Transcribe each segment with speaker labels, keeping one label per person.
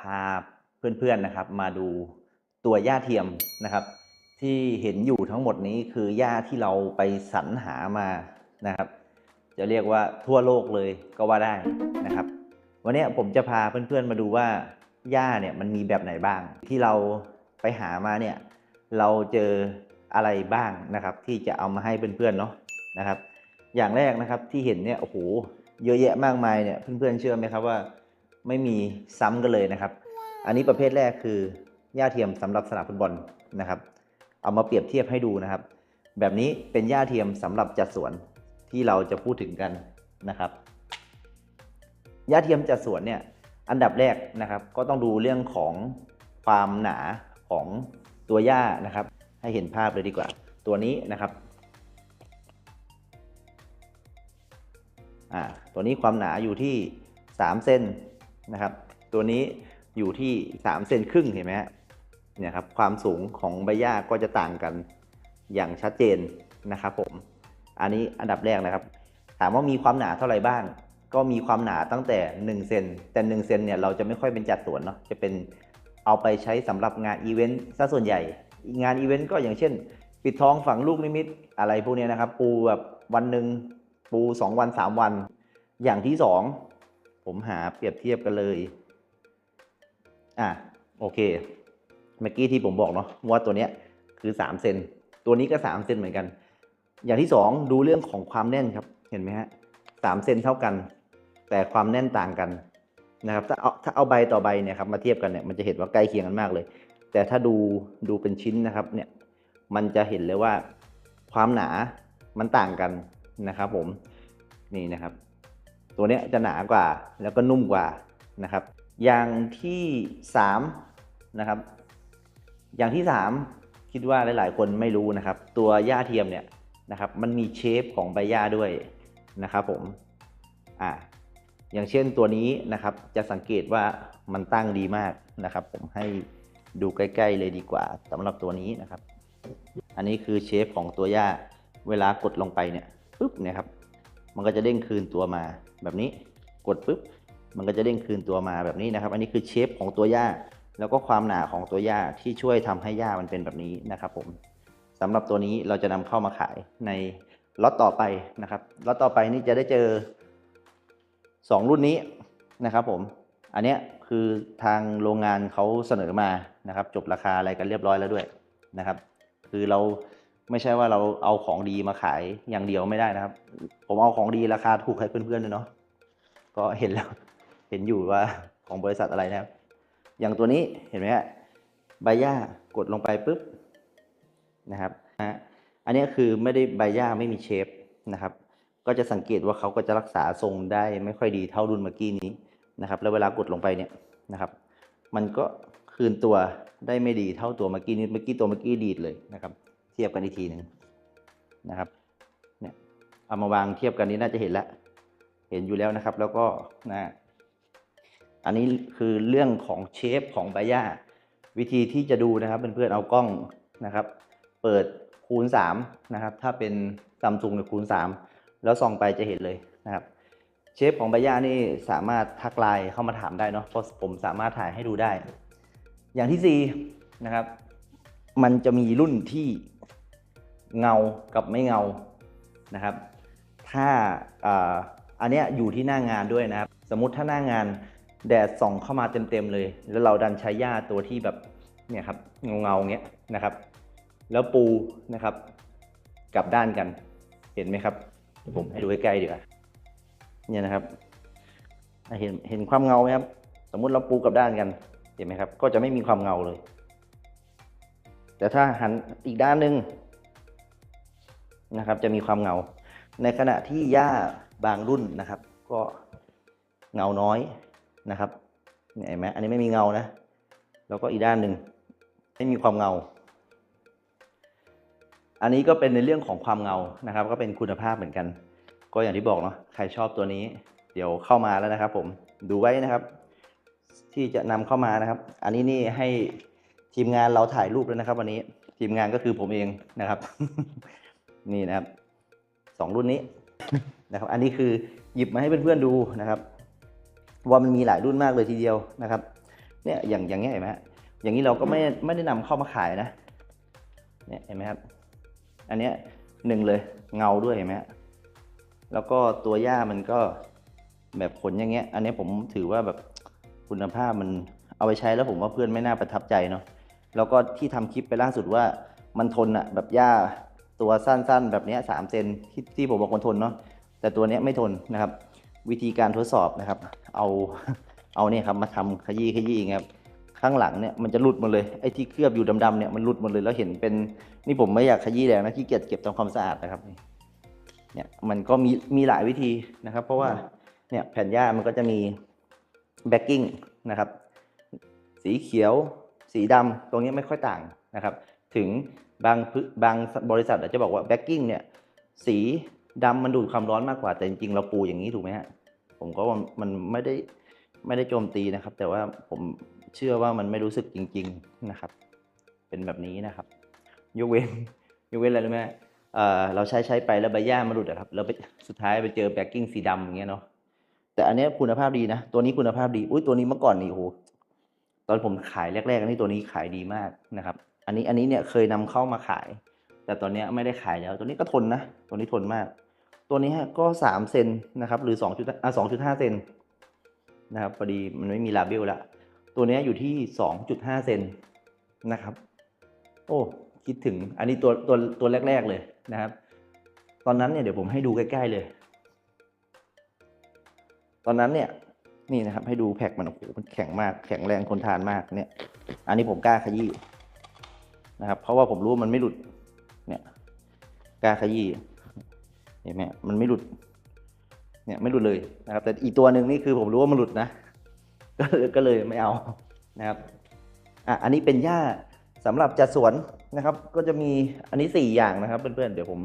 Speaker 1: พาเพื่อนๆนะครับ มาดูตัวหญ้าเทียมนะครับ ที่เห็นอยู่ทั้งหมดนี้คือหญ้าที่เราไปสรรหามานะครับ จะเรียกว่าทั่วโลกเลยก็ว่าได้นะครับ วันนี้ผมจะพาเพื่อนๆมาดูว่าหญ้าเนี่ยมันมีแบบไหนบ้าง ที่เราไปหามาเนี่ยเราเจออะไรบ้างนะครับ ที่จะเอามาให้เพื่อนๆเนาะนะครับ อย่างแรกนะครับที่เห็นเนี่ยโอ้โหเยอะแยะมากมายเนี่ยเพื่อนๆเชื่อไหมครับว่า ไม่มีซ้ำกันเลยนะครับ อันนี้ประเภทแรกคือหญ้าเทียมสำหรับสนามฟุตบอลนะครับ เอามาเปรียบเทียบให้ดูนะครับ แบบนี้เป็นหญ้าเทียมสำหรับจัดสวนที่เราจะพูดถึงกันนะครับหญ้าเทียมจัดสวนเนี่ยอันดับแรกนะครับ ก็ต้องดูเรื่องของความหนาของตัวหญ้านะครับ ให้เห็นภาพเลยดีกว่า ตัวนี้นะครับอ่าตัวนี้ความหนาอยู่ที่ 3 เซน นะครับ ตัวนี้อยู่ที่3เซนครึ่งเห็นไหมฮะเนี่ยครับความสูงของใบหญ้าก็จะต่างกันอย่างชัดเจนนะครับผม อันนี้อันดับแรกนะครับ ถามว่ามีความหนาเท่าไหร่บ้าง ก็มีความหนาตั้งแต่1เซนแต่1เซนเนี่ยเราจะไม่ค่อยเป็นจัดสวนเนาะจะเป็นเอาไปใช้สำหรับงานอีเวนต์ซะส่วนใหญ่ งานอีเวนต์ก็อย่างเช่น ปิดทองฝังลูกนิมิตอะไรพวกเนี้ยนะครับ ปูแบบวันหนึ่งปู 2 วัน 3 วัน อย่างที่ 2 ผมหาเปรียบเทียบกันเลย อะโอเค เมื่อกี้ที่ผมบอกเนาะว่าตัวเนี้ยคือ3เซนตัวนี้ก็3เซนเหมือนกัน อย่างที่ 2 ดูเรื่องของความแน่นครับ เห็นไหมฮะสามเซนเท่ากัน แต่ความแน่นต่างกันนะครับ ถ้าเอาถ้าเอาใบต่อใบเนี่ยครับมาเทียบกันเนี่ยมันจะเห็นว่าใกล้เคียงกันมากเลย แต่ถ้าดูดูเป็นชิ้นนะครับเนี่ยมันจะเห็นเลยว่าความหนามันต่างกันนะครับผมนี่นะครับ ตัวเนี้ยจะหนากว่าแล้วก็นุ่มกว่านะครับ อย่างที่3นะครับ อย่างที่ 3 คิดว่าหลาย ๆ คนไม่รู้นะครับ ตัวหญ้าเทียมเนี่ยนะครับมันมีเชฟของใบหญ้าด้วยนะครับผมอ่าอย่างเช่นตัวนี้นะครับจะสังเกตว่ามันตั้งดีมากนะครับ ผมให้ดูใกล้ ๆ เลยดีกว่าสำหรับตัวนี้นะครับ อันนี้คือเชฟของตัวหญ้าเวลากดลงไปเนี่ยปุ๊บเนี่ยครับมันก็จะเด้งคืนตัวมา แบบนี้กดปุ๊บมันก็จะเด้งคืนตัวมาแบบนี้นะครับ อันนี้คือเชฟของตัวหญ้า แล้วก็ความหนาของตัวหญ้าที่ช่วยทำให้หญ้ามันเป็นแบบนี้นะครับผมสำหรับตัวนี้เราจะนำเข้ามาขายในล็อตต่อไปนะครับล็อตต่อไปนี่จะได้เจอ 2 รุ่นนี้นะครับผมอันเนี้ยคือทางโรงงานเขาเสนอมานะครับ จบราคาอะไรกันเรียบร้อยแล้วด้วยนะครับ คือเรา ไม่ใช่ว่าเราเอาของดีมาขายอย่างเดียวไม่ได้นะครับ ผมเอาของดีราคาถูกให้เพื่อนๆด้วยเนาะก็เห็นแล้วเห็นอยู่ว่าของบริษัทอะไรนะครับ อย่างตัวนี้เห็นไหมฮะใบหญ้ากดลงไปปุ๊บนะครับนะฮะอันนี้คือไม่ได้ใบหญ้าไม่มีเชฟนะครับ ก็จะสังเกตว่าเขาก็จะรักษาทรงได้ไม่ค่อยดีเท่ารุ่นเมื่อกี้นี้นะครับ แล้วเวลากดลงไปเนี่ยนะครับ มันก็คืนตัวได้ไม่ดีเท่าตัวเมื่อกี้นี้เมื่อกี้ตัวเมื่อกี้ดีดเลยนะครับ ทียบกันอีกทีหนึ่งนะครับเนี่ยเอามาวางเทียบกันนี้น่าจะเห็นแล้วเห็นอยู่แล้วนะครับ แล้วก็นะอันนี้คือเรื่องของเชฟของใบหญ้าวิธีที่จะดูนะครับเพื่อนๆเอากล้องนะครับ เปิดคูณ3นะครับ ถ้าเป็นซัมซุงเนี่ยคูณ 3 แล้วส่องไปจะเห็นเลยนะครับ เชฟของใบหญ้านี่สามารถทักไลน์เข้ามาถามได้เนาะเพราะผมสามารถถ่ายให้ดูได้ อย่างที่4นะครับ มันจะมีรุ่นที่ เงากับไม่เงานะครับ ถ้าอันเนี้ยอยู่ที่หน้างานด้วยนะครับ สมมติถ้าหน้างานแดดส่องเข้ามาเต็มๆเลย แล้วเราดันใช้หญ้าตัวที่แบบเนี่ยครับเงาๆเงี้ยนะครับ แล้วปูนะครับกลับด้านกันเห็นไหมครับเดี๋ยวผมให้ดูใกล้ๆดีกว่าเนี่ยนะครับเห็นเห็นความเงาไหมครับ สมมุติเราปูกลับด้านกันเห็นไหมครับ ก็จะไม่มีความเงาเลย แต่ถ้าหันอีกด้านหนึ่ง นะครับ จะมีความเงา ในขณะที่หญ้าบางรุ่นนะครับ ก็เงาน้อยนะครับเห็นไหมอันนี้ไม่มีเงานะ แล้วก็อีกด้านหนึ่งไม่มีความเงา อันนี้ก็เป็นในเรื่องของความเงานะครับ ก็เป็นคุณภาพเหมือนกัน ก็อย่างที่บอกเนาะใครชอบตัวนี้ เดี๋ยวเข้ามาแล้วนะครับ ผมดูไว้นะครับ ที่จะนำเข้ามานะครับ อันนี้นี่ให้ทีมงานเราถ่ายรูปแล้วนะครับ วันนี้ทีมงานก็คือผมเองนะครับ นี่นะครับสองรุ่นนี้นะครับ อันนี้คือหยิบมาให้เพื่อนๆดูนะครับ ว่ามันมีหลายรุ่นมากเลยทีเดียวนะครับ เนี่ยอย่างอย่างเงี้ยเห็นไหมฮะอย่างนี้เราก็ไม่ไม่ได้นำเข้ามาขายนะ เนี่ยเห็นไหมครับ อันเนี้ยหนึ่งเลยเงาด้วยเห็นไหมฮะแล้วก็ตัวหญ้ามันก็แบบผลอย่างเงี้ย อันนี้ผมถือว่าแบบคุณภาพมันเอาไปใช้แล้วผมว่าเพื่อนไม่น่าประทับใจเนาะแล้วก็ที่ทำคลิปไปล่าสุดว่ามันทนอะแบบหญ้า ตัวสั้นๆ แบบนี้สามเซนที่ที่ผมบอกมันทนเนาะแต่ตัวนี้ไม่ทนนะครับ วิธีการทดสอบนะครับ เอาเอาเนี่ยครับมาทำขยี้ขยี้อย่างเงี้ยครับข้างหลังเนี่ยมันจะหลุดหมดเลยไอ้ที่เคลือบอยู่ดำๆเนี่ยมันหลุดหมดเลยแล้วเห็นเป็นนี่ผมไม่อยากขยี้แรงนะขี้เกียจเก็บทำความสะอาดนะครับเนี่ยมันก็มีมีหลายวิธีนะครับ เพราะว่าเนี่ยแผ่นหญ้ามันก็จะมีแบ็กกิ้งนะครับ สีเขียว สีดำตรงนี้ไม่ค่อยต่างนะครับ ถึง บางบางบริษัทอาจจะบอกว่าแบ็กกิ้งเนี่ยสีดำมันดูดความร้อนมากกว่าแต่จริงๆเราปูอย่างนี้ถูกไหมฮะผมก็ว่ามันไม่ได้ไม่ได้โจมตีนะครับ แต่ว่าผมเชื่อว่ามันไม่รู้สึกจริง ๆนะครับ เป็นแบบนี้นะครับ ยกเว้นยกเว้นอะไรรู้ไหมเอ่อเราใช้ใช้ไปแล้วใบหญ้ามันหลุดอะครับเราไปสุดท้ายไปเจอแบ็กกิ้งสีดำอย่างเงี้ยเนาะแต่อันเนี้ยคุณภาพดีนะ ตัวนี้คุณภาพดี อุ้ยตัวนี้เมื่อก่อนนี่โอ้โหตอนผมขายแรกๆนี่ตัวนี้ขายดีมากนะครับ อันนี้อันนี้เนี่ยเคยนำเข้ามาขาย แต่ตอนนี้ไม่ได้ขายแล้ว ตัวนี้ก็ทนนะ ตัวนี้ทนมาก ตัวนี้ก็สามเซนนะครับหรือสองจุดอะสองจุดห้าเซนนะครับพอดีมันไม่มีลาเบลละตัวนี้อยู่ที่สองจุดห้าเซนนะครับ โอ้คิดถึงอันนี้ตัวตัวตัวแรก ๆเลยนะครับ ตอนนั้นเนี่ยเดี๋ยวผมให้ดูใกล้ ๆเลย ตอนนั้นเนี่ยนี่นะครับให้ดูแพ็กมันโอ้โหมันแข็งมากแข็งแรงทนทานมากเนี่ย อันนี้ผมกล้าขยี้ นะครับ เพราะว่าผมรู้ว่ามันไม่หลุด เนี่ยกล้าขยี้เห็นไหมมันไม่หลุด เนี่ยไม่หลุดเลยนะครับ แต่อีกตัวหนึ่งนี่คือผมรู้ว่ามันหลุดนะ ก็เลยก็เลยไม่เอานะครับ อะอันนี้เป็นหญ้าสำหรับจัดสวนนะครับ ก็จะมีอันนี้ 4 อย่างนะครับเพื่อนๆเดี๋ยวผม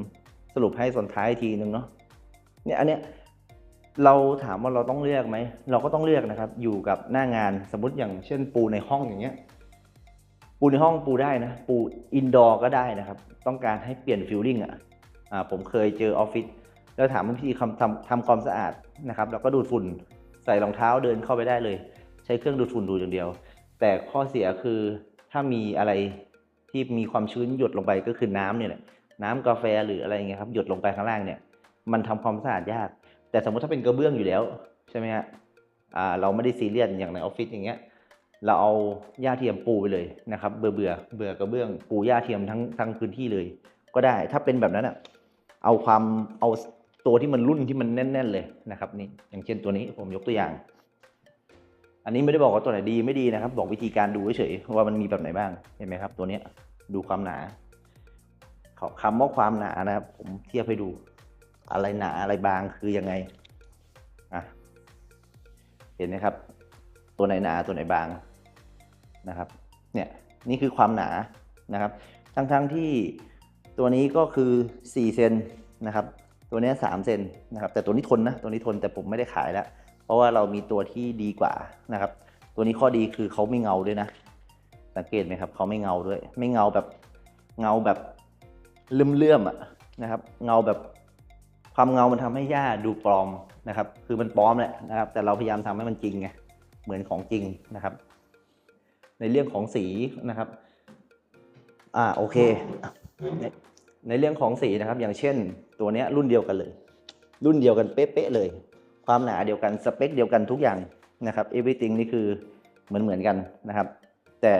Speaker 1: สรุปให้ส่วนท้ายอีกทีนึงเนาะเนี่ยอันเนี้ยเราถามว่าเราต้องเลือกไหม เราก็ต้องเลือกนะครับ อยู่กับหน้างานสมมติอย่างเช่นปูในห้องอย่างเงี้ย ปูในห้องปูได้นะ ปูอินดอร์ก็ได้นะครับ ต้องการให้เปลี่ยนฟิลลิ่งอะผมเคยเจอออฟฟิศแล้วถามวิธีทำทำทำความสะอาดนะครับแล้วก็ดูดฝุ่นใส่รองเท้าเดินเข้าไปได้เลย ใช้เครื่องดูดฝุ่นดูอย่างเดียว แต่ข้อเสียคือถ้ามีอะไรที่มีความชื้นหยดลงไปก็คือน้ำเนี่ยน้ำกาแฟหรืออะไรเงี้ยครับหยดลงไปข้างล่างเนี่ย มันทำความสะอาดยาก แต่สมมติถ้าเป็นกระเบื้องอยู่แล้วใช่ไหมฮะเราไม่ได้ซีเรียสอย่างในออฟฟิศอย่างเงี้ย เราเอาหญ้าเทียมปูไปเลยนะครับ เบื่อเบื่อเบื่อกระเบื้องปูหญ้าเทียมทั้งทั้งพื้นที่เลย ก็ได้ถ้าเป็นแบบนั้นอะเอาความเอาตัวที่มันรุ่นที่มันแน่น ๆ เลยนะครับนี่อย่างเช่นตัวนี้ผมยกตัวอย่าง อันนี้ไม่ได้บอกว่าตัวไหนดีไม่ดีนะครับ บอกวิธีการดูเฉยๆว่ามันมีแบบไหนบ้างเห็นไหมครับ ตัวเนี้ยดูความหนาเขาคำว่าความหนานะครับ ผมเทียบให้ดูอะไรหนาอะไรบางคือยังไงอะเห็นไหมครับ ตัวไหนหนาตัวไหนบาง นะครับเนี่ยนี่คือความหนานะครับ ทั้งๆทที่ตัวนี้ก็คือ4เซนนะครับตัวนี้3เซนนะครับแต่ตัวนี้ทนนะตัวนี้ทนแต่ผมไม่ได้ขายแล้ว เพราะว่าเรามีตัวที่ดีกว่านะครับ ตัวนี้ข้อดีคือเขาไม่เงาด้วยนะ สังเกตไหมครับเขาไม่เงาด้วย ไม่เงาแบบเงาแบบเลื่อมๆอะนะครับ เงาแบบความเงามันทำให้หญ้าดูปลอมนะครับ คือมันปลอมแหละนะครับ แต่เราพยายามทำให้มันจริงไงเหมือนของจริงนะครับ ในเรื่องของสีนะครับ อ่าโอเคในในเรื่องของสีนะครับ อย่างเช่น ตัวเนี้ยรุ่นเดียวกันเลย รุ่นเดียวกันเป๊ะๆเลย ความหนาเดียวกันสเปคเดียวกันทุกอย่างนะครับ everything นี่คือเหมือนเหมือนกันนะครับ แต่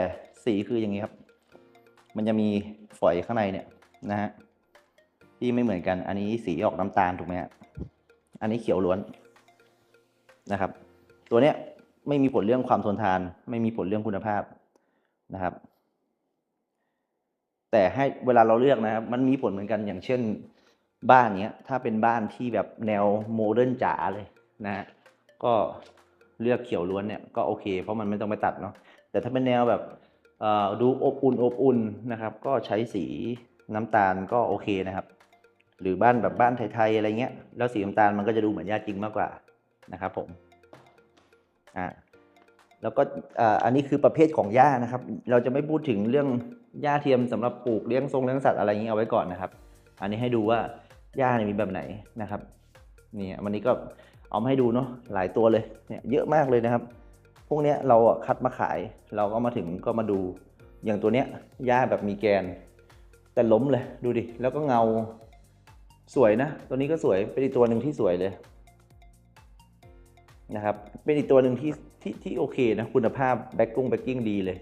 Speaker 1: สีคืออย่างนี้ครับ มันจะมีฝอยข้างในเนี่ยนะฮะที่ไม่เหมือนกัน อันนี้สีออกน้ำตาลถูกไหมฮะอันนี้เขียวล้วนนะครับ ตัวเนี้ย ไม่มีผลเรื่องความทนทาน ไม่มีผลเรื่องคุณภาพนะครับ แต่ให้เวลาเราเลือกนะครับ มันมีผลเหมือนกันอย่างเช่นบ้านเนี้ย ถ้าเป็นบ้านที่แบบแนวโมเดิร์นจ๋าเลยนะฮะก็เลือกเขียวล้วนเนี่ยก็โอเค เพราะมันไม่ต้องไปตัดเนาะแต่ถ้าเป็นแนวแบบอ่อดูอบอุ่นอบอุ่นนะครับ ก็ใช้สีน้ำตาลก็โอเคนะครับ หรือบ้านแบบบ้านไทยๆอะไรเงี้ย แล้วสีน้ำตาลมันก็จะดูเหมือนหญ้าจริงมากกว่านะครับผม อ่าแล้วก็อ่าอันนี้คือประเภทของหญ้านะครับ เราจะไม่พูดถึงเรื่องหญ้าเทียมสำหรับปลูกเลี้ยงทรงเลี้ยงสัตว์อะไรอย่างนี้เอาไว้ก่อนนะครับ อันนี้ให้ดูว่าหญ้าเนี่ยมีแบบไหนนะครับนี่วันนี้ก็เอามาให้ดูเนาะหลายตัวเลยเนี่ยเยอะมากเลยนะครับ พวกเนี้ยเราอะคัดมาขาย เราก็มาถึงก็มาดูอย่างตัวเนี้ยหญ้าแบบมีแกน แต่ล้มเลยดูดิแล้วก็เงาสวยนะ ตัวนี้ก็สวยเป็นอีกตัวหนึ่งที่สวยเลย นะครับ เป็นอีกตัวหนึ่งที่ที่ที่โอเคนะ คุณภาพแบ็กกุ้งแบ็กกิ้งดีเลย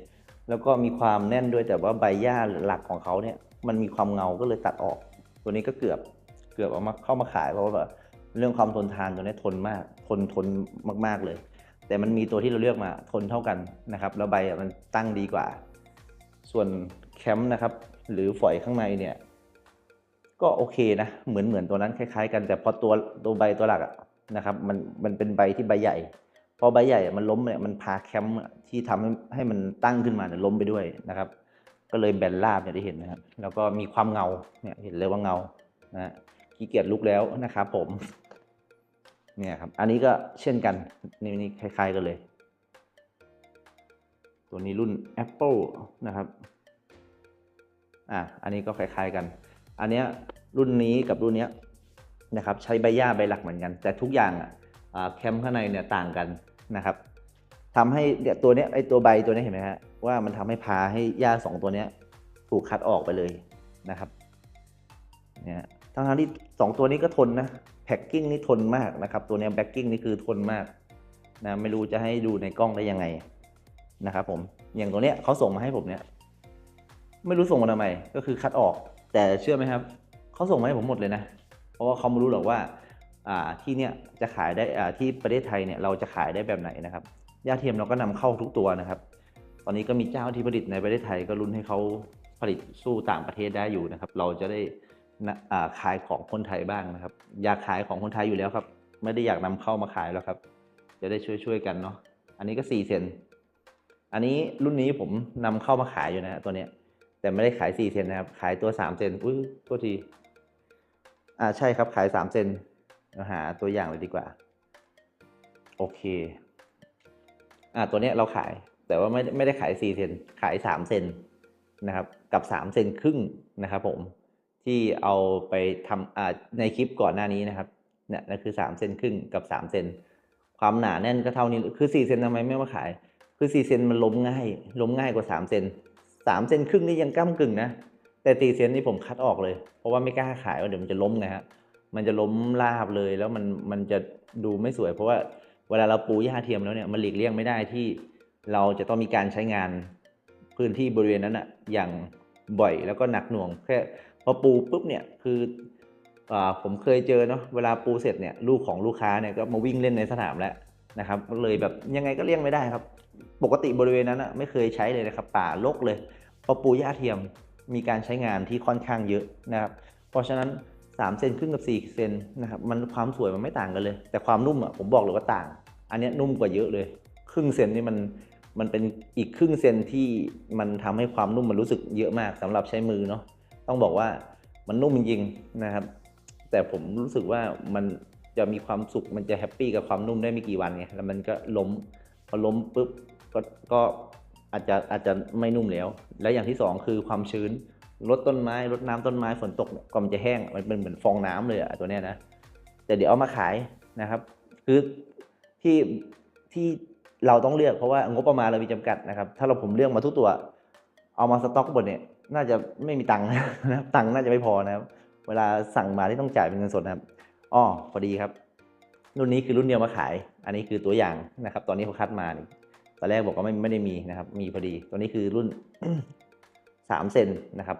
Speaker 1: แล้วก็มีความแน่นด้วยแต่ว่าใบหญ้าหลักของเขาเนี่ยมันมีความเงาก็เลยตัดออก ตัวนี้ก็เกือบเกือบเอามาเข้ามาขายเพราะว่าเรื่องความทนทานตัวนี้ทนมาก ทนทนมาก ๆเลย แต่มันมีตัวที่เราเลือกมาทนเท่ากันนะครับแล้วใบมันตั้งดีกว่า ส่วนแคมป์นะครับหรือฝอยข้างในเนี่ยก็โอเคนะ เหมือนเหมือนตัวนั้นคล้าย ๆ กันแต่พอตัวตัวใบตัวหลักอะ นะครับมันมันเป็นใบที่ใบใหญ่ พอใบใหญ่อะมันล้มเนี่ยมันพาแคมป์ที่ทำให้ให้มันตั้งขึ้นมาเนี่ยล้มไปด้วยนะครับ ก็เลยแบนราบเนี่ยได้เห็นนะครับ แล้วก็มีความเงาเนี่ยเห็นเลยว่าเงานะฮะขี้เกียจลุกแล้วนะครับผมเนี่ยครับอันนี้ก็เช่นกันนี่นี่คล้าย ๆกันเลย ตัวนี้รุ่น Apple นะครับอะอันนี้ก็คล้าย ๆกัน อันเนี้ยรุ่นนี้กับรุ่นเนี้ย นะครับใช้ใบหญ้าใบหลักเหมือนกัน แต่ทุกอย่างอะแคมข้างในเนี่ยต่างกันนะครับทำให้เนี่ยตัวเนี้ยไอตัวใบตัวนี้เห็นไหมฮะว่ามันทำให้พาให้หญ้าสองตัวเนี้ยถูกคัดออกไปเลยนะครับเนี่ยทั้งๆที่สองตัวนี้ก็ทนนะแพ็กกิ้งนี่ทนมากนะครับ ตัวเนี้ยแบ็กกิ้งนี่คือทนมากนะไม่รู้จะให้ดูในกล้องได้ยังไงนะครับผมอย่างตัวเนี้ยเขาส่งมาให้ผมเนี่ยไม่รู้ส่งมาทำไมก็คือคัดออก แต่เชื่อไหมครับเขาส่งมาให้ผมหมดเลยนะ เพราะว่าเขาไม่รู้หรอกว่าที่เนี่ยจะขายได้ที่ประเทศไทยเนี่ยเราจะขายได้แบบไหนนะครับยาเทียมเราก็นำเข้าทุกตัวนะครับ ตอนนี้ก็มีเจ้าที่ผลิตในประเทศไทยก็รุ่นให้เขาผลิตสู้ต่างประเทศได้อยู่นะครับ เราจะได้ขายของคนไทยบ้างนะครับ อยากขายของคนไทยอยู่แล้วครับ ไม่ได้อยากนำเข้ามาขายแล้วครับ จะได้ช่วยๆกันเนาะอันนี้ก็4เซนอันนี้รุ่นนี้ผมนำเข้ามาขายอยู่นะตัวเนี้ยแต่ไม่ได้ขาย4เซนนะครับ ขายตัว3เซนอุ้ยโทษที อ่าใช่ครับขาย3เซนเราหาตัวอย่างเลยดีกว่า โอเค อ่าตัวเนี้ยเราขายแต่ว่าไม่ไม่ได้ขาย4เซนขาย3เซนนะครับกับ3เซนครึ่งนะครับผมที่เอาไปทำอ่าในคลิปก่อนหน้านี้นะครับเนี่ยนั่นคือ3เซนครึ่งกับ3เซนความหนาแน่นก็เท่านี้คือ4เซนทำไมไม่มาขาย คือ4เซนมันล้มง่ายล้มง่ายกว่า3เซนสามเซนครึ่งนี่ยังก้ากึ่งนะ แต่ตีเซนนี่ผมคัดออกเลย เพราะว่าไม่กล้าขายว่าเดี๋ยวมันจะล้มไงฮะมันจะล้มราบเลยแล้วมันมันจะดูไม่สวย เพราะว่าเวลาเราปูหญ้าเทียมแล้วเนี่ยมันหลีกเลี่ยงไม่ได้ที่เราจะต้องมีการใช้งานพื้นที่บริเวณนั้นอะอย่างบ่อยแล้วก็หนักหน่วงแค่พอปูปุ๊บเนี่ยคืออ่าผมเคยเจอเนาะเวลาปูเสร็จเนี่ยลูกของลูกค้าเนี่ยก็มาวิ่งเล่นในสนามแล้วนะครับก็เลยแบบยังไงก็เลี่ยงไม่ได้ครับ ปกติบริเวณนั้นอะไม่เคยใช้เลยนะครับป่ารกเลยพอปูหญ้าเทียม มีการใช้งานที่ค่อนข้างเยอะนะครับ เพราะฉะนั้น 3 เซนครึ่งกับ 4 เซนนะครับ มันความสวยมันไม่ต่างกันเลย แต่ความนุ่มอะผมบอกเลยว่าต่าง อันนี้นุ่มกว่าเยอะเลย ครึ่งเซนนี่มันมันเป็นอีกครึ่งเซนที่มันทำให้ความนุ่มมันรู้สึกเยอะมากสำหรับใช้มือเนาะ ต้องบอกว่ามันนุ่มจริงๆนะครับ แต่ผมรู้สึกว่ามันจะมีความสุข มันจะแฮปปี้กับความนุ่มได้ไม่กี่วันไง แล้วมันก็ล้ม พอล้มปุ๊บก็ก็ อาจจะอาจจะไม่นุ่มแล้ว และอย่างที่สองคือความชื้นลดต้นไม้ลดน้ำต้นไม้ฝนตกเนี่ยก็มันจะแห้งมันเป็นเหมือนฟองน้ำเลยอะตัวเนี้ยนะแต่เดี๋ยวเอามาขายนะครับ คือที่ที่เราต้องเลือกเพราะว่างบประมาณเรามีจำกัดนะครับ ถ้าเราผมเลือกมาทุกตัว เอามาสต็อกบนเนี่ย น่าจะไม่มีตังค์นะครับตังค์น่าจะไม่พอนะครับ เวลาสั่งมาที่ต้องจ่ายเป็นเงินสดนะครับอ๋อพอดีครับ รุ่นนี้คือรุ่นเดียวมาขาย อันนี้คือตัวอย่างนะครับ ตอนนี้เขาคัดมานี่ อนแรกบอกว่าไม่ไม่ได้มีนะครับ มีพอดี ตัวนี้คือรุ่นสามเซนนะครับ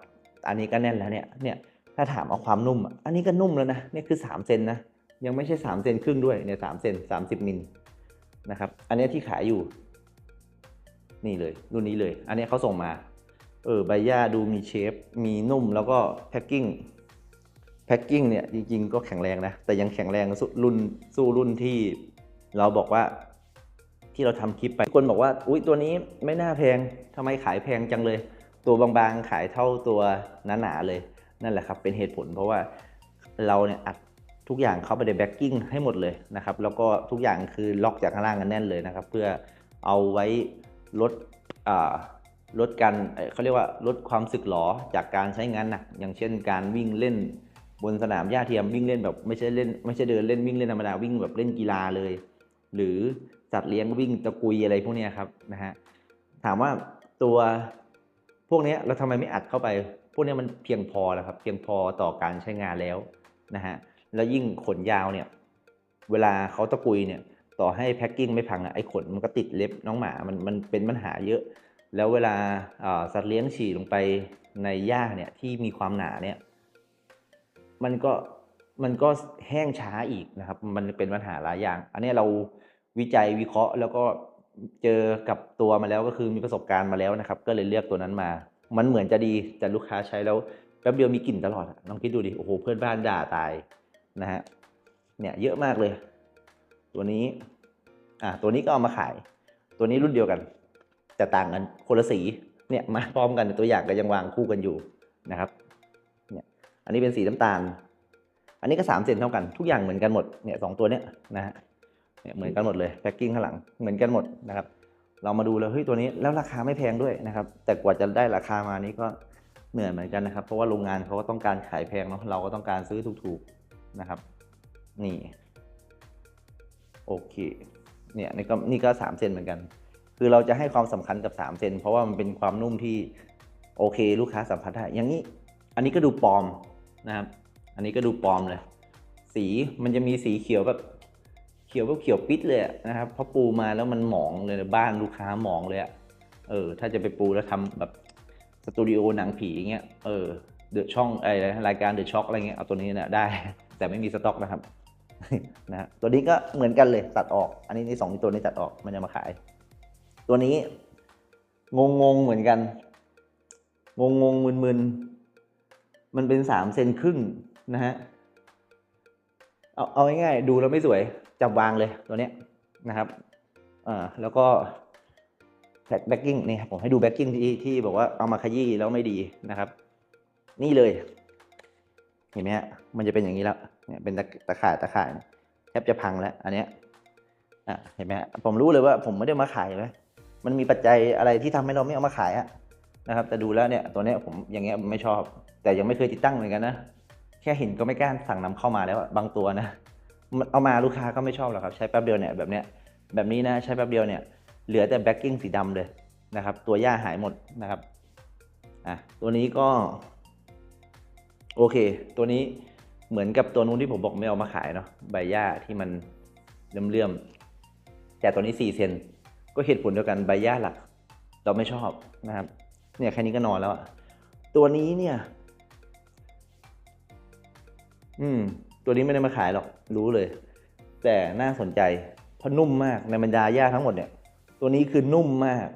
Speaker 1: อันนี้ก็แน่นแล้วเนี่ย เนี่ยถ้าถามเอาความนุ่ม อันนี้ก็นุ่มแล้วนะเนี่ยคือสามเซนนะ ยังไม่ใช่สามเซนครึ่งด้วย เนี่ยสามเซนสามสิบมิลนะครับ อันนี้ที่ขายอยู่ นี่เลย รุ่นนี้เลย อันนี้เขาส่งมา เออ ใบหญ้าดูมีเชฟ มีนุ่ม แล้วก็แพ็คกิ้ง แพ็คกิ้งเนี่ยจริงๆ ก็แข็งแรงนะ แต่ยังแข็งแรงสู้รุ่นสู้รุ่นที่เราบอกว่า ที่เราทำคลิปไปคนบอกว่าอุ้ยตัวนี้ไม่น่าแพงทำไมขายแพงจังเลย ตัวบางๆขายเท่าตัวหนาๆเลยนั่นแหละครับเป็นเหตุผลเพราะว่าเราเนี่ยอัดทุกอย่างเข้าไปในแบ็กกิ้งให้หมดเลยนะครับแล้วก็ทุกอย่างคือล็อกจากข้างล่างกันแน่นเลยนะครับ เพื่อเอาไว้ลดอ่าลดการเอ่อเขาเรียกว่าลดความสึกหรอจากการใช้งานหนักอย่างเช่น การวิ่งเล่นบนสนามหญ้าเทียมวิ่งเล่นแบบไม่ใช่เล่นไม่ใช่เดินเล่นวิ่งเล่นธรรมดาวิ่งแบบเล่นกีฬาเลย หรือ สัตว์เลี้ยงวิ่งตะกุยอะไรพวกนี้ครับนะฮะถามว่าตัวพวกนี้เราทำไมไม่อัดเข้าไป พวกนี้มันเพียงพอแล้วครับ เพียงพอต่อการใช้งานแล้วนะฮะแล้วยิ่งขนยาวเนี่ยเวลาเขาตะกุยเนี่ยต่อให้แพ็กกิ้งไม่พังอะไอ้ขนมันก็ติดเล็บน้องหมามันมันเป็นปัญหาเยอะ แล้วเวลาสัตว์เลี้ยงฉี่ลงไปในหญ้าเนี่ยที่มีความหนาเนี่ยมันก็มันก็แห้งช้าอีกนะครับ มันเป็นปัญหาหลายอย่าง อันนี้เรา วิจัยวิเคราะห์ แล้วก็เจอกับตัวมาแล้วก็คือมีประสบการณ์มาแล้วนะครับ ก็เลยเลือกตัวนั้นมา มันเหมือนจะดีแต่ลูกค้าใช้แล้วแป๊บเดียวมีกลิ่นตลอดลองคิดดูดิโอ้โหเพื่อนบ้านด่าตายนะฮะเนี่ยเยอะมากเลย ตัวนี้อะตัวนี้ก็เอามาขาย ตัวนี้รุ่นเดียวกัน แต่ต่างกันคนละสีเนี่ยมาพร้อมกันตัวอย่างก็ยังวางคู่กันอยู่นะครับเนี่ยอันนี้เป็นสีน้ำตาล อันนี้ก็สามเซนเท่ากันทุกอย่างเหมือนกันหมดเนี่ยสองตัวเนี้ยนะฮะ เนี่ยเหมือนกันหมดเลยแพ็กกิ้งข้างหลังเหมือนกันหมดนะครับ เรามาดูแล้วเฮ้ยตัวนี้แล้วราคาไม่แพงด้วยนะครับ แต่กว่าจะได้ราคามานี้ก็เหนื่อยเหมือนกันนะครับ เพราะว่าโรงงานเขาก็ต้องการขายแพงเนาะเราก็ต้องการซื้อถูกๆนะครับ นี่โอเคเนี่ยนี่ก็นี่ก็สามเซนเหมือนกัน คือเราจะให้ความสำคัญกับสามเซนเพราะว่ามันเป็นความนุ่มที่โอเคลูกค้าสัมผัสได้อย่างนี้ อันนี้ก็ดูปลอมนะครับ อันนี้ก็ดูปลอมเลย สีมันจะมีสีเขียวแบบ ขียวแบบเขียวปิดเลยนะครับพราะปูมาแล้วมันหมองเลยบ้านลูกค้าหมองเลยอะเออ ถ้าจะไปปูแล้วทำแบบสตูดิโอหนังผีอย่างเงี้ยเออเดือะช่องไออะไรรายการเดือะช็อกอะไรเงี้ยเอาตัวนี้เนี่ยได้ แต่ไม่มีสต็อกนะครับนะฮะตัวนี้ก็เหมือนกันเลยตัดออก อันนี้นี่สองตัวนี้ตัดออกมันจะมาขาย ตัวนี้งงงเหมือนกัน งงงๆมึนๆมันเป็นสามเซนครึ่งนะฮะเอาเอาง่ายๆดูแล้วไม่สวย จับวางเลยตัวเนี้ยนะครับอ่าแล้วก็แบ็คแบ็กกิ้งนี่ครับผมให้ดูแบ็กกิ้งที่ที่บอกว่าเอามาขยี้แล้วไม่ดีนะครับ นี่เลย เห็นไหมฮะมันจะเป็นอย่างนี้แล้วเนี่ยเป็นตะข่ายตะข่ายแทบจะพังแล้ว อันเนี้ยอะเห็นไหมฮะผมรู้เลยว่าผมไม่ได้มาขายไหมมันมีปัจจัยอะไรที่ทำให้เราไม่เอามาขายอะนะครับ แต่ดูแล้วเนี่ยตัวเนี้ยผมอย่างเงี้ยไม่ชอบ แต่ยังไม่เคยติดตั้งเหมือนกันนะแค่เห็นก็ไม่กล้าสั่งนำเข้ามาแล้วบางตัวนะ เอามาลูกค้าก็ไม่ชอบหรอกครับ ใช้แป๊บเดียวเนี่ยแบบเนี้ยแบบนี้นะใช้แป๊บเดียวเนี่ยเหลือแต่แบ็กกิ้งสีดำเลยนะครับ ตัวหญ้าหายหมดนะครับอะตัวนี้ก็ โอเค ตัวนี้เหมือนกับตัวนู้นที่ผมบอกไม่เอามาขายเนาะใบหญ้าที่มันเลื่อมๆแต่ตัวนี้4เซนก็เหตุผลเดียวกันใบหญ้าหลัก เราไม่ชอบนะครับ เนี่ยแค่นี้ก็นอนแล้วอะตัวนี้เนี่ย อืม ตัวนี้ไม่ได้มาขายหรอกรู้เลย แต่น่าสนใจเพราะนุ่มมากในบรรดาหญ้าทั้งหมดเนี่ย ตัวนี้คือนุ่มมาก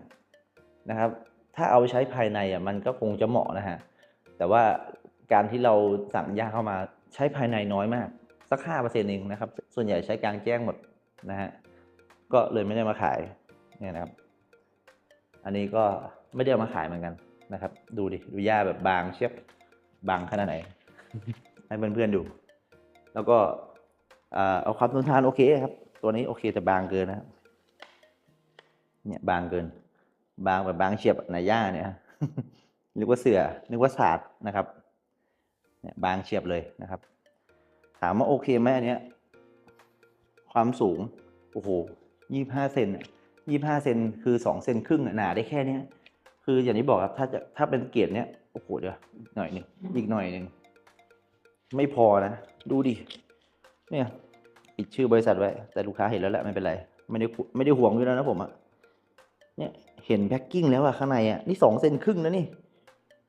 Speaker 1: นะครับ ถ้าเอาไปใช้ภายในอะมันก็คงจะเหมาะนะฮะแต่ว่าการที่เราสั่งหญ้าเข้ามาใช้ภายในน้อยมาก สักห้าเปอร์เซ็นต์เองนะครับ ส่วนใหญ่ใช้กลางแจ้งหมดนะฮะก็เลยไม่ได้มาขายเนี่ยนะครับ อันนี้ก็ไม่ได้เอามาขายเหมือนกันนะครับ ดูดิ ดูหญ้าแบบบางเชียบบางขนาดไหน ให้เพื่อนๆดู แล้วก็เอาความทนทานโอเคครับ ตัวนี้โอเคแต่บางเกินนะครับ เนี่ยบางเกิน บางแบบบางเฉียบในหญ้าเนี่ยนึกว่าเสือนึกว่าศาสตร์นะครับเนี่ยบางเฉียบเลยนะครับ ถามว่าโอเคไหมอันเนี้ยความสูงโอ้โหยี่ห้าเซนยี่ห้าเซนคือสองเซนครึ่งอะหนาได้แค่เนี้ยคืออย่างที่บอกครับถ้าจะถ้าเป็นเกียรเนี้ยโอ้โหเดี๋ยวหน่อยหนึ่งอีกหน่อยหนึ่ง ไม่พอนะ ดูดิ เนี่ยปิดชื่อบริษัทไว้ แต่ลูกค้าเห็นแล้วแหละไม่เป็นไร ไม่ได้ไม่ได้ห่วงด้วยแล้วนะผมอะเนี่ยเห็นแพ็คกิ้งแล้วอะข้างในอะนี่สองเซนครึ่งนะนี่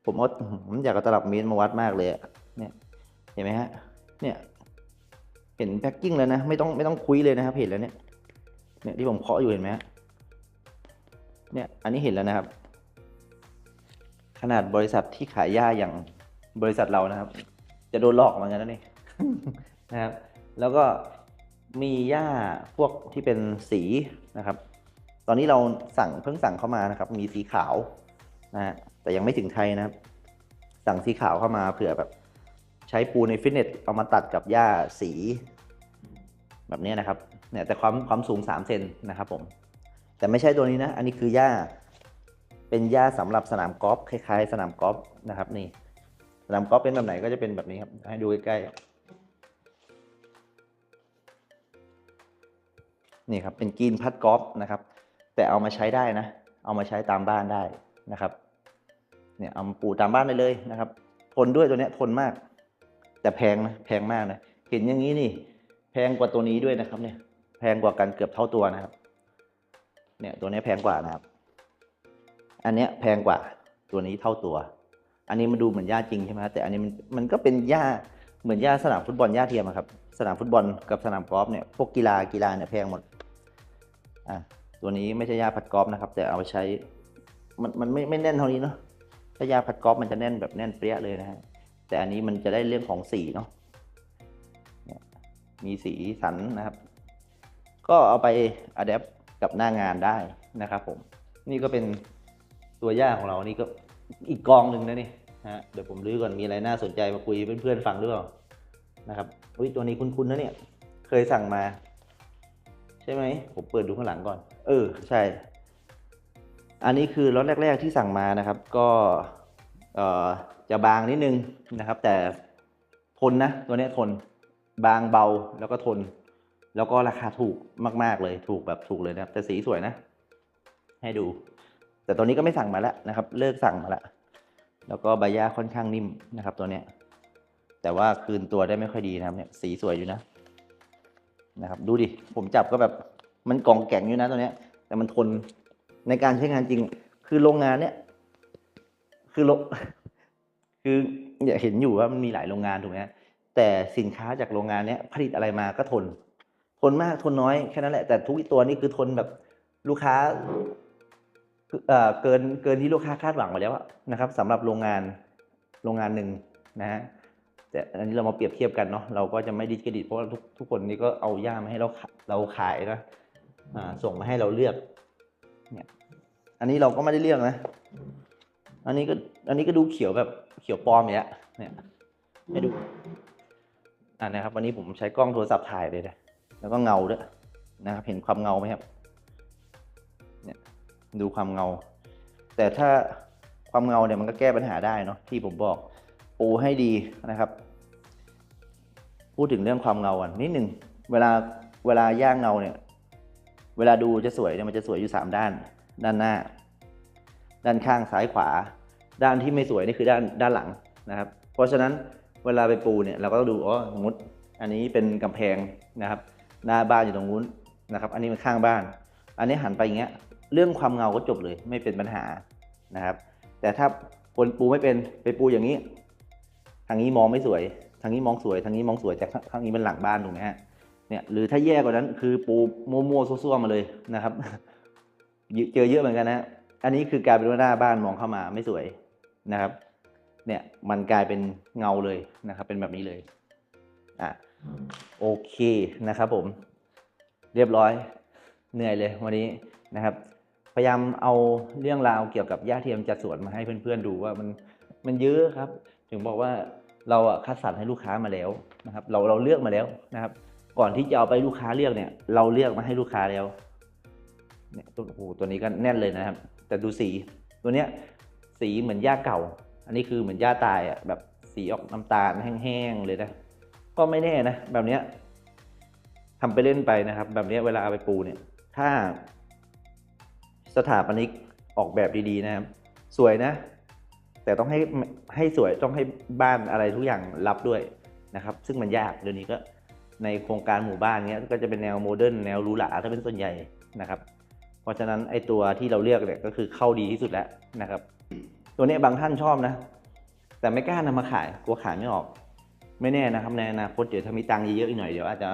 Speaker 1: ผมว่าผมอยากเอาตลับเมตรมาวัดมากเลยอะเนี่ยเห็นไหมฮะ เนี่ย เห็นแพ็คกิ้งแล้วนะ ไม่ต้องไม่ต้องคุยเลยนะครับ เห็นแล้วเนี่ย เนี่ยที่ผมเคาะอยู่เห็นไหมฮะเนี่ย อันนี้เห็นแล้วนะครับ ขนาดบริษัทที่ขายหญ้าอย่างบริษัทเรานะครับ จะโดนหลอกเหมือนกันนะนี่นะครับ แล้วก็มีหญ้าพวกที่เป็นสีนะครับ ตอนนี้เราสั่งเพิ่งสั่งเข้ามานะครับ มีสีขาวนะฮะแต่ยังไม่ถึงไทยนะครับ สั่งสีขาวเข้ามาเผื่อแบบ ใช้ปูในฟิตเนสเอามาตัดกับหญ้าสีแบบนี้นะครับ เนี่ยแต่ความความสูง3เซนนะครับผม แต่ไม่ใช่ตัวนี้นะ อันนี้คือหญ้า เป็นหญ้าสำหรับสนามกอล์ฟคล้ายๆ สนามกอล์ฟนะครับนี่ สนามกอล์ฟเป็นแบบไหนก็จะเป็นแบบนี้ครับ ให้ดูใกล้ๆ นี่ครับ เป็นกรีนพัดกอล์ฟนะครับ แต่เอามาใช้ได้นะ เอามาใช้ตามบ้านได้นะครับ เนี่ยเอาปูตามบ้านได้เลยนะครับ ทนด้วยตัวเนี้ยทนมาก แต่แพงนะ แพงมากนะ เห็นอย่างนี้นี่ แพงกว่าตัวนี้ด้วยนะครับเนี่ย แพงกว่ากันเกือบเท่าตัวนะครับ เนี่ยตัวนี้แพงกว่านะครับ อันเนี้ยแพงกว่าตัวนี้เท่าตัว อันนี้มันดูเหมือนหญ้าจริงใช่ไหมแต่อันนี้มันมันก็เป็นหญ้าเหมือนหญ้าสนามฟุตบอลหญ้าเทียมครับสนามฟุตบอลกับสนามกอล์ฟเนี่ยพวกกีฬากีฬาเนี่ยแพงหมดอะตัวนี้ไม่ใช่หญ้าพัดกอล์ฟนะครับ แต่เอาไปใช้ มันมันไม่ไม่แน่นเท่านี้เนาะถ้าหญ้าพัดกอล์ฟมันจะแน่นแบบแน่นเปรี้ยเลยนะฮะแต่อันนี้มันจะได้เรื่องของสีเนาะมีสีสันนะครับ ก็เอาไปอัดแอปกับหน้างานได้นะครับผม นี่ก็เป็นตัวย่าของเรานี่ก็อีกกองหนึ่งนะนี่ ฮะเดี๋ยวผมรื้อก่อนมีอะไรน่าสนใจมาคุยเพื่อนๆฟังหรือเปล่านะครับอุ้ยตัวนี้คุ้นๆนะเนี่ย เคยสั่งมา ใช่ไหมผมเปิดดูข้างหลังก่อน เออใช่ อันนี้คือรถแรก ๆ ที่สั่งมานะครับ ก็เอ่อจะบางนิดนึงนะครับ แต่ทนนะตัวนี้ทนบางเบาแล้วก็ทน แล้วก็ราคาถูกมาก ๆเลยถูกแบบถูกเลยนะครับ แต่สีสวยนะ ให้ดู แต่ตัวนี้ก็ไม่สั่งมาแล้วนะครับ เลิกสั่งมาแล้ว แล้วก็ใบหญ้าค่อนข้างนิ่มนะครับตัวเนี้ยแต่ว่าคืนตัวได้ไม่ค่อยดีนะครับเนี่ยสีสวยอยู่นะนะครับดูดิผมจับก็แบบมันกองแก่งอยู่นะตัวเนี้ย แต่มันทนในการใช้งานจริง คือโรงงานเนี้ยคือโรงคืออย่าเห็นอยู่ว่ามันมีหลายโรงงานถูกไหมฮะแต่สินค้าจากโรงงานเนี้ยผลิตอะไรมาก็ทน ทนมากทนน้อยแค่นั้นแหละแต่ทุกตัวนี่คือทนแบบลูกค้า เเกินเกินที่ลูกค้าคาดหวังไปแล้วนะครับสำหรับโรงงานโรงงานหนึ่งนะฮะแต่อันนี้เรามาเปรียบเทียบกันเนาะเราก็จะไม่ดิสเครดิตเพราะทุกทุกคนนี่ก็เอาย่ามาให้เราเราขายนะส่งมาให้เราเลือกเนี่ยอันนี้เราก็ไม่ได้เลือกนะ อันนี้ก็อันนี้ก็ดูเขียวแบบเขียวปลอมอย่างเงี้ยเนี่ยให้ดูอ่านะครับ วันนี้ผมใช้กล้องโทรศัพท์ถ่ายเลยนะแล้วก็เงาด้วยนะครับเห็นความเงาไหมครับ ดูความเงา แต่ถ้าความเงาเนี่ยมันก็แก้ปัญหาได้เนาะที่ผมบอกปูให้ดีนะครับ พูดถึงเรื่องความเงาอะนิดหนึ่งเวลาเวลาย่างเงาเนี่ย เวลาดูจะสวยเนี่ยมันจะสวยอยู่สามด้าน ด้านหน้า ด้านข้างซ้ายขวา ด้านที่ไม่สวยนี่คือด้านด้านหลังนะครับ เพราะฉะนั้นเวลาไปปูเนี่ยเราก็ต้องดูอ๋อสมมติอันนี้เป็นกำแพงนะครับ หน้าบ้านอยู่ตรงนู้นนะครับ อันนี้เป็นข้างบ้าน อันนี้หันไปอย่างเงี้ย เรื่องความเงาก็จบเลยไม่เป็นปัญหานะครับ แต่ถ้าคนปูไม่เป็นไปปูอย่างนี้ ทางนี้มองไม่สวย ทางนี้มองสวย ทางนี้มองสวยแต่ข้างนี้เป็นหลังบ้านถูกไหมฮะเนี่ยหรือถ้าแย่กว่านั้นคือปูมั่วๆซั่วๆมาเลยนะครับ เจอเยอะเหมือนกันนะอันนี้คือกลายเป็นว่าหน้าบ้านมองเข้ามาไม่สวยนะครับ เนี่ยมันกลายเป็นเงาเลยนะครับ เป็นแบบนี้เลยอะโอเคนะครับผม เรียบร้อยเหนื่อยเลยวันนี้นะครับ พยายามเอาเรื่องราวเกี่ยวกับหญ้าเทียมจัดสวนมาให้เพื่อนๆดูว่ามันมันเยอะครับ ถึงบอกว่าเราอะคัดสรรให้ลูกค้ามาแล้วนะครับ เราเราเลือกมาแล้วนะครับ ก่อนที่จะเอาไปลูกค้าเลือกเนี่ย เราเลือกมาให้ลูกค้าแล้วเนี่ยตัวโอ้โหตัวนี้ก็แน่นเลยนะครับ แต่ดูสีตัวเนี้ยสีเหมือนหญ้าเก่า อันนี้คือเหมือนหญ้าตายอะแบบสีออกน้ำตาลแห้งๆเลยนะก็ไม่แน่นะแบบเนี้ยทำไปเล่นไปนะครับ แบบเนี้ยเวลาเอาไปปูเนี่ย ถ้า สถาปนิกออกแบบดีๆนะครับ สวยนะ แต่ต้องให้ให้สวยต้องให้บ้านอะไรทุกอย่างรับด้วยนะครับ ซึ่งมันยากเดี๋ยวนี้ก็ในโครงการหมู่บ้านเนี้ยก็จะเป็นแนวโมเดิร์นแนวรูหราถ้าเป็นส่วนใหญ่นะครับ เพราะฉะนั้นไอตัวที่เราเลือกเนี่ยก็คือเข้าดีที่สุดแล้วนะครับ ตัวนี้บางท่านชอบนะ แต่ไม่กล้านำมาขายกลัวขายไม่ออก ไม่แน่นะครับในอนาคตเดี๋ยวถ้ามีตังค์เยอะๆอีกหน่อยเดี๋ยวอาจจะ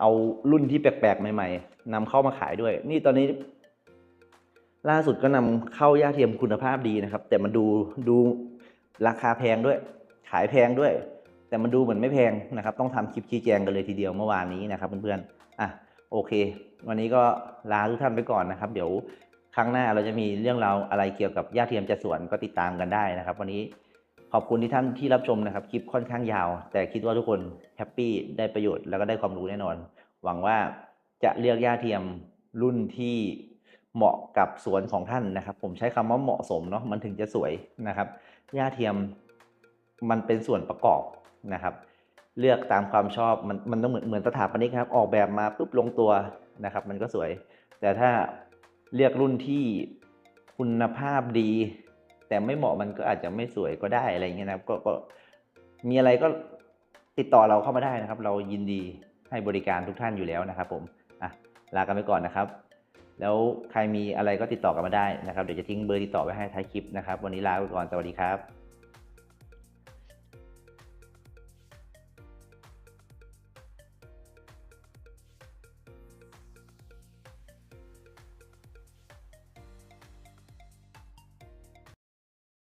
Speaker 1: เอารุ่นที่แปลกๆใหม่ ๆนำเข้ามาขายด้วย นี่ตอนนี้ ล่าสุดก็นำเข้าย่าเทียมคุณภาพดีนะครับ แต่มันดูดูราคาแพงด้วย ขายแพงด้วย แต่มันดูเหมือนไม่แพงนะครับ ต้องทำคลิปชี้แจงกันเลยทีเดียวเมื่อวานนี้นะครับเพื่อนๆอะโอเค วันนี้ก็ลาทุกท่านไปก่อนนะครับ เดี๋ยวครั้งหน้าเราจะมีเรื่องราวอะไรเกี่ยวกับย่าเทียมจัดสวนก็ติดตามกันได้นะครับ วันนี้ขอบคุณที่ท่านที่รับชมนะครับคลิปค่อนข้างยาว แต่คิดว่าทุกคนแฮปปี้ได้ประโยชน์แล้วก็ได้ความรู้แน่นอน หวังว่าจะเลือกย่าเทียมรุ่นที่ เหมาะกับสวนของท่านนะครับ ผมใช้คำว่าเหมาะสมเนาะมันถึงจะสวยนะครับย่าเทียมมันเป็นส่วนประกอบนะครับ เลือกตามความชอบมันมันต้องเหมือนเหมือนสถาปนิกครับ ออกแบบมาปุ๊บลงตัวนะครับ มันก็สวย แต่ถ้าเลือกรุ่นที่คุณภาพดี แต่ไม่เหมาะมันก็อาจจะไม่สวยก็ได้อะไรเงี้ยนะครับก็ก็มีอะไรก็ติดต่อเราเข้ามาได้นะครับ เรายินดีให้บริการทุกท่านอยู่แล้วนะครับ ผมอะลากันไปก่อนนะครับ แล้วใครมีอะไรก็ติดต่อกันมาได้นะครับ เดี๋ยวจะทิ้งเบอร์ติดต่อไว้ให้ท้ายคลิปนะครับ วันนี้ลาไปก่อน สวัสดีครับ